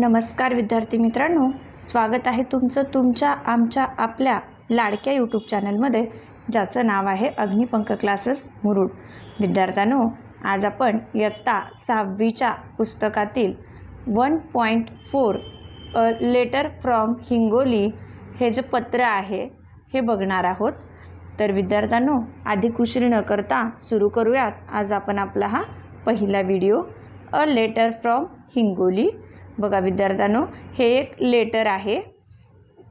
नमस्कार विद्यार्थी मित्रांनो स्वागत आहे तुमचं तुमच्या आमच्या आपल्या लाडक्या यूट्यूब चॅनलमध्ये ज्याचं नाव आहे अग्निपंख क्लासेस मुरुड. विद्यार्थ्यांनो आज आपण इयत्ता सहावीच्या पुस्तकातील one point four a letter from Hingoli हे जे पत्र आहे हे बघणार आहोत. तर विद्यार्थ्यांनो अधिक उशीर न करता सुरू करूयात. आज आपण आपला हा पहिला video a letter from Hingoli. बघा विद्यार्थ्यांनो हे एक लेटर आहे.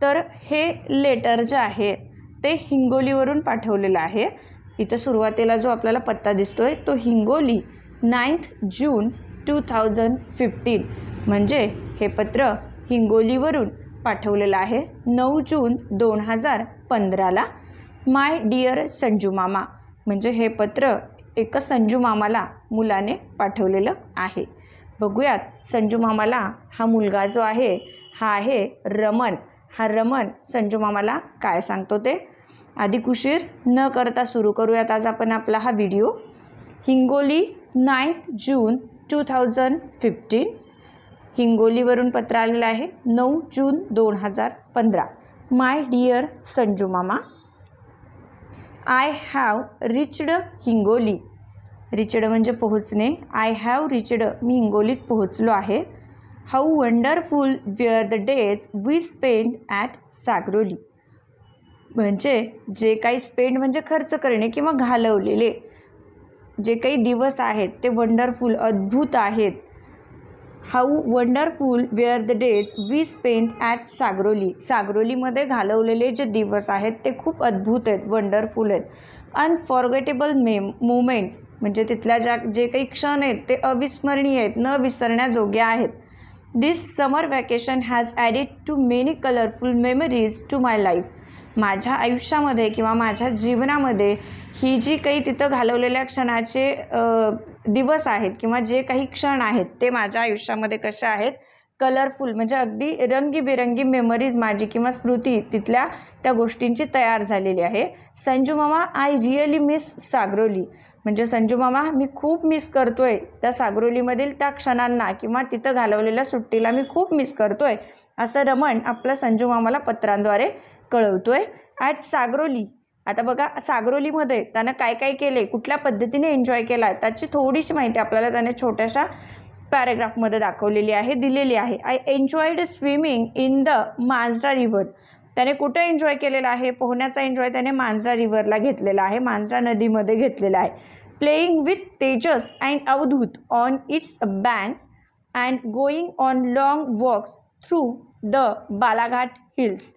तर हे लेटर जे आहे ते हिंगोलीवरून पाठवलेलं आहे. इथं सुरुवातीला जो आपल्याला पत्ता दिसतो आहे तो Hingoli ninth June two thousand fifteen म्हणजे हे पत्र हिंगोलीवरून पाठवलेलं आहे नऊ जून दोन हजार पंधराला. माय डिअर संजू मामा म्हणजे हे पत्र एका संजू मामाला मुलाने पाठवलेलं आहे. बघूयात. संजू मामाला हा मुलगा जो आहे हा आहे रमन. हा रमन संजू मामाला काय सांगतो ते? आधी कुशीर न करता सुरू करूयात आज आपण आपला हा video. Hingoli ninth June two thousand fifteen. हिंगोलीवरून पत्र आलेलं आहे नऊ जून दोन हजार पंधरा. माय डिअर संजू मामा I have reached Hingoli. Reached म्हणजे पोहोचणे. आय हॅव रिचड मी हिंगोलीत पोहोचलो आहे. How wonderful were the days we spend at Sagroli म्हणजे जे काही स्पेंड म्हणजे खर्च करणे किंवा घालवलेले. जे काही दिवस आहेत ते वंडरफुल अद्भुत आहेत. How wonderful were the days we spend at Sagroli सागरोलीमध्ये घालवलेले जे दिवस आहेत ते खूप अद्भुत आहेत वंडरफुल आहेत. अनफॉर्गेटेबल मे मुमेंट्स म्हणजे तिथल्या ज्या जे काही क्षण आहेत ते अविस्मरणीय आहेत न विसरण्याजोग्या आहेत. This summer vacation has added to many colourful memories to my life माझ्या आयुष्यामध्ये किंवा माझ्या जीवनामध्ये ही जी काही तिथं घालवलेल्या क्षणाचे दिवस आहेत किंवा जे काही क्षण आहेत ते माझ्या आयुष्यामध्ये कसे आहेत कलरफुल म्हणजे अगदी रंगीबेरंगी मेमरीज माझी किंवा स्मृती तिथल्या त्या गोष्टींची तयार झालेली आहे. संजू मामा आय रिअली मिस सागरोली. म्हणजे संजू मामा मी खूप मिस करतो आहे त्या सागरोलीमधील त्या क्षणांना किंवा तिथं घालवलेल्या सुट्टीला मी खूप मिस करतो आहे असं रमण आपलं संजू मामाला पत्रांद्वारे कळवतो आहे ॲट सागरोली. आता बघा सागरोलीमध्ये त्यानं काय काय केले कुठल्या पद्धतीने एन्जॉय केला त्याची थोडीशी माहिती आपल्याला त्याने छोट्याशा पॅरेग्राफमध्ये दाखवलेली आहे दिलेली आहे. I enjoyed swimming in the Manjara river त्याने कुठं एन्जॉय केलेला आहे? पोहण्याचा एन्जॉय त्याने मांजरा रिव्हरला घेतलेला आहे मांजरा नदीमध्ये घेतलेला आहे. Playing with Tejas and Avadhut on its banks and going on long walks through the Balaghat hills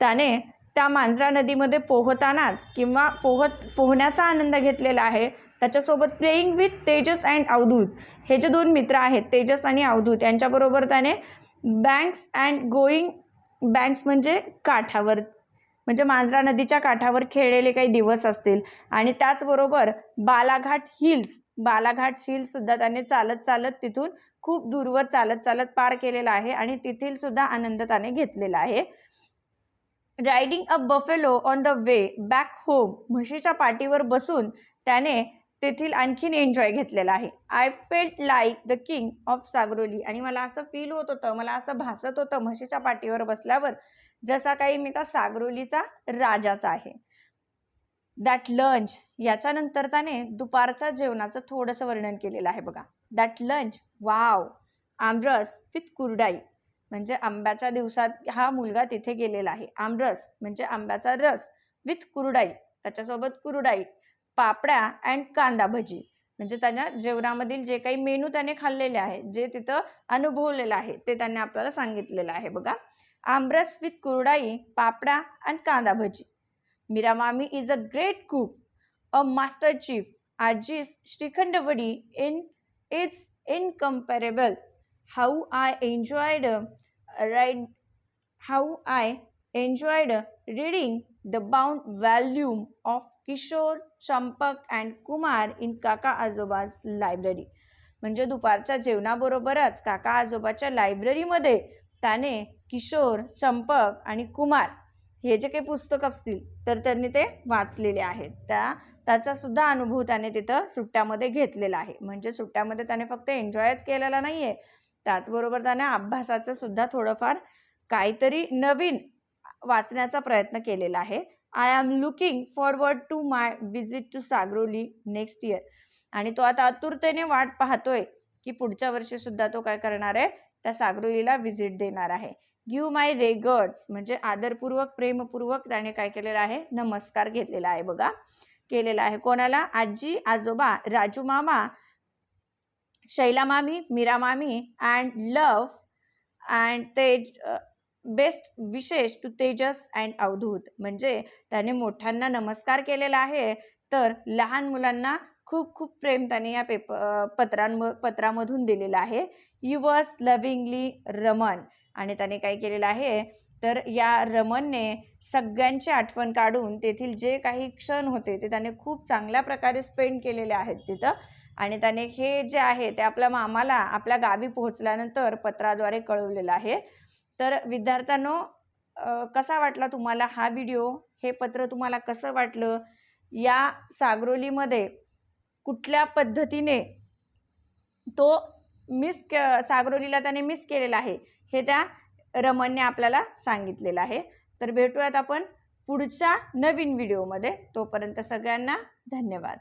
त्याने त्या मांजरा नदीमध्ये पोहतानाच किंवा पोहत पोहण्याचा आनंद घेतलेला आहे त्याच्यासोबत playing with Tejas and Avadhoot. हे जे दोन मित्र आहेत तेजस आणि अवधूत यांच्याबरोबर त्याने बँक्स अँड गोईंग बँक्स म्हणजे काठावर म्हणजे मांजरा नदीच्या काठावर खेळलेले काही दिवस असतील. आणि त्याचबरोबर बालाघाट हिल्स बालाघाट हिल्ससुद्धा त्याने चालत चालत तिथून खूप दूरवर चालत चालत पार केलेला आहे आणि तेथीलसुद्धा आनंद त्याने घेतलेला आहे. Riding a buffalo on the way back home म्हशीच्या पाठीवर बसून त्याने तेथील आणखीन एन्जॉय घेतलेला आहे. I felt like the king of Sagroli आणि मला असं फील होत होतं मला असं भासत होतं म्हशीच्या पाठीवर बसल्यावर जसा काही मी त्या सागरोलीचा राजाचा आहे. दॅट लंच याच्यानंतर त्याने दुपारच्या जेवणाचं थोडंसं वर्णन केलेलं आहे बघा. That lunch wow aamras with kurdai. म्हणजे आंब्याच्या दिवसात हा मुलगा तिथे गेलेला आहे. आमरस म्हणजे आंब्याचा रस विथ कुरडाई. त्याच्यासोबत कुरडाई. पापड्या अँड कांदा भजी. म्हणजे त्याच्या जेवणामधील जे काही मेनू त्याने खाल्लेले आहे जे तिथं अनुभवलेलं आहे ते त्यांनी आपल्याला सांगितलेलं आहे बघा. Aamras with kurdai papad and kanda bhaji. Meera mami is a great cook a master chief aaji's shrikhand vadi in is incomparable how I enjoyed ride how I enjoyed reading the bound volume of Kishore Champak and Kumar in kaka aajoba's library म्हणजे दुपारच्या जेवणाबरोबरच काका आजोबाच्या लायब्ररीमध्ये त्याने किशोर चंपक आणि कुमार हे जे काही पुस्तक असतील तर त्यांनी ते वाचलेले आहेत. त्या त्याचासुद्धा अनुभव त्याने तिथं सुट्ट्यामध्ये घेतलेला आहे. म्हणजे सुट्ट्यामध्ये त्याने फक्त एन्जॉयच केलेला नाही आहे त्याचबरोबर त्याने अभ्यासाचं सुद्धा थोडंफार काहीतरी नवीन वाचण्याचा प्रयत्न केलेला आहे. I am looking forward to my visit to Sagroli next year आणि तो आता आतुरतेने वाट पाहतोय की पुढच्या वर्षी सुद्धा तो काय करणार आहे? त्या सागरोलीला व्हिजिट देणार आहे. गिव्ह माय रेगर्ड्स म्हणजे आदरपूर्वक प्रेमपूर्वक त्याने काय केलेलं आहे? नमस्कार घेतलेला आहे बघा. केलेला आहे. कोणाला? आजी आजोबा राजू मामा Shaila mami Meera mami and love and Tej best wishes to Tejas and Avadhut. म्हणजे त्याने मोठ्यांना नमस्कार केलेला आहे. तर लहान मुलांना खूप खूप प्रेम त्याने या पेप पत्रांम पत्रामधून दिलेलं आहे. Yours lovingly Raman. आणि त्याने काय केलेलं आहे? तर या रमनने सगळ्यांची आठवण काढून तेथील जे काही क्षण होते ते त्याने खूप चांगल्या प्रकारे स्पेंड केलेले आहेत तिथं. आणि त्याने हे जे आहे ते आपल्या मामाला आपल्या गावी पोहोचल्यानंतर पत्राद्वारे कळवलेलं आहे. तर विद्यार्थ्यांनो कसा वाटला तुम्हाला हा व्हिडिओ? हे पत्र तुम्हाला कसं वाटलं? या सागरोलीमध्ये कुठल्या पद्धतीने तो मिस क सागरोलीला त्याने मिस केलेला आहे हे त्या रमणने आपल्याला सांगितलेलं आहे. तर भेटूयात आपण पुढच्या नवीन व्हिडिओमध्ये. तोपर्यंत सगळ्यांना धन्यवाद.